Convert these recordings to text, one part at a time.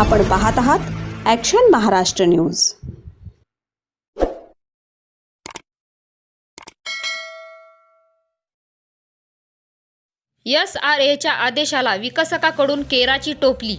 आपण पाहत आहात action Maharashtra news S R एच्या आदेशाला विकसकाकडून केराची टोपली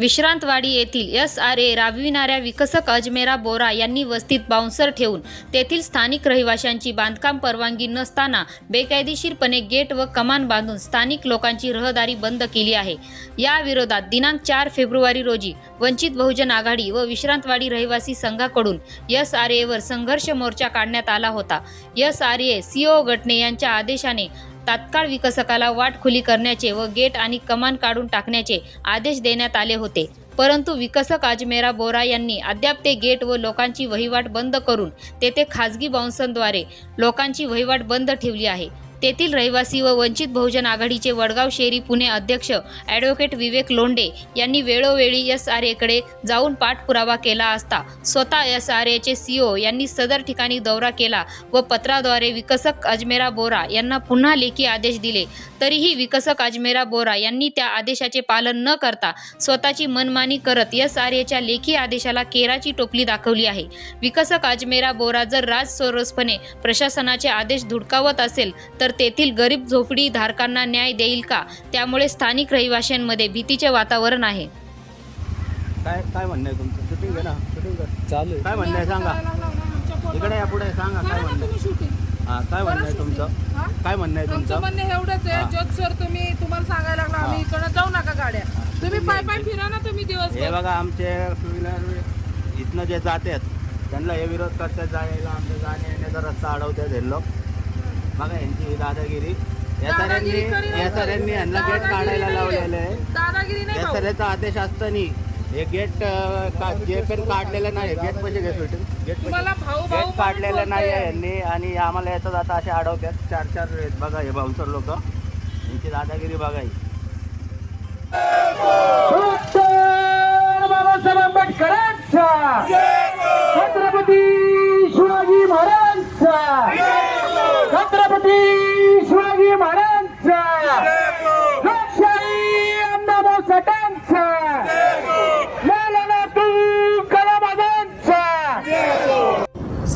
विश्रांतवाडी येथील एस आर ए राबविणाऱ्या विकसक अजमेरा बोरा यांनी वस्तीत बाउन्सर ठेवून तेथील स्थानिक रहिवाशांची बांधकाम परवानगी नसताना बेकायदेशीरपणे गेट व कमान बांधून स्थानिक लोकांची रहदारी बंद केली आहे. या विरोधात दिनांक चार फेब्रुवारी रोजी वंचित बहुजन आघाडी व विश्रांतवाडी रहिवासी संघाकडून एस आर एवर संघर्ष मोर्चा काढण्यात आला होता. एस आर ए सीओ गटने यांच्या आदेशाने तात्काळ विकसकाला वाट खुली करण्याचे व गेट आणि कमान काढून टाकण्याचे आदेश देण्यात आले होते. परंतु विकसक अजमेरा बोरा यांनी अद्याप ते गेट व लोकांची वहिवाट बंद करून तेथे खाजगी बाउन्सरद्वारे लोकांची वहिवाट बंद ठेवली आहे. तेथील रहिवासी व वंचित बहुजन आघाडीचे वडगाव शेरी पुणे अध्यक्ष ॲडव्होकेट विवेक लोंडे यांनी वेळोवेळी एस आर एकडे जाऊन पाठपुरावा केला असता स्वतः एस आर एचे सीओ यांनी सदर ठिकाणी दौरा केला व पत्राद्वारे विकसक अजमेरा बोरा यांना पुन्हा लेखी आदेश दिले. तरीही विकसक अजमेरा बोरा यांनी त्या आदेशाचे पालन न करता स्वतःची मनमानी करत एस आर एच्या लेखी आदेशाला केराची टोपली दाखवली आहे. विकसक अजमेरा बोरा जर राजसोरसपणे प्रशासनाचे आदेश धुडकावत असेल तर तेथील गरीब झोपडी धारकांना न्याय देईल का? त्यामुळे स्थानिक रहिवाशांमध्ये भीतीचे वातावरण आहे. काय काय म्हणणं आहे तुमचं? शूटिंग आहे ना? शूटिंग कर. चालू आहे. काय म्हणणं आहे? सांगा. इकडे या पुढे सांगा काय म्हणणं आहे? हां काय म्हणणं आहे तुमचं? काय म्हणणं आहे तुमचं तुमचं? म्हणणं एवढंच आहे. हा. जज सर तुम्ही तुम्हाला सांगायला लागला आम्ही इकडं जाऊ नका गाड्या. तुम्ही पाय पाय फिरा ना तुम्ही हे दिवसभर बघा आमचे टू व्हीलर इथनं जे जातात त्यांना हे विरोध करतात जायला आमच्या जाण्या येण्याचा रस्ता अडवतात हे लोक. बघा यांची ही दादागिरी या सरांनी या. सरांनी यांना गेट काढायला. लावलेलं आहे. दादागिरी नाही या. सरांचा आदेश असताना हे गेट जे पण काढलेलं नाही गेट पैसे घेत गेट भाऊ भाऊ गेट काढलेलं नाही आहे यांनी आणि आम्हाला याचं आता असे अडवतात चार चार आहेत. बघा हे बाउन्सर लोक. यांची दादागिरी बघा ही. बाबासाहेब आंबेडकरांचा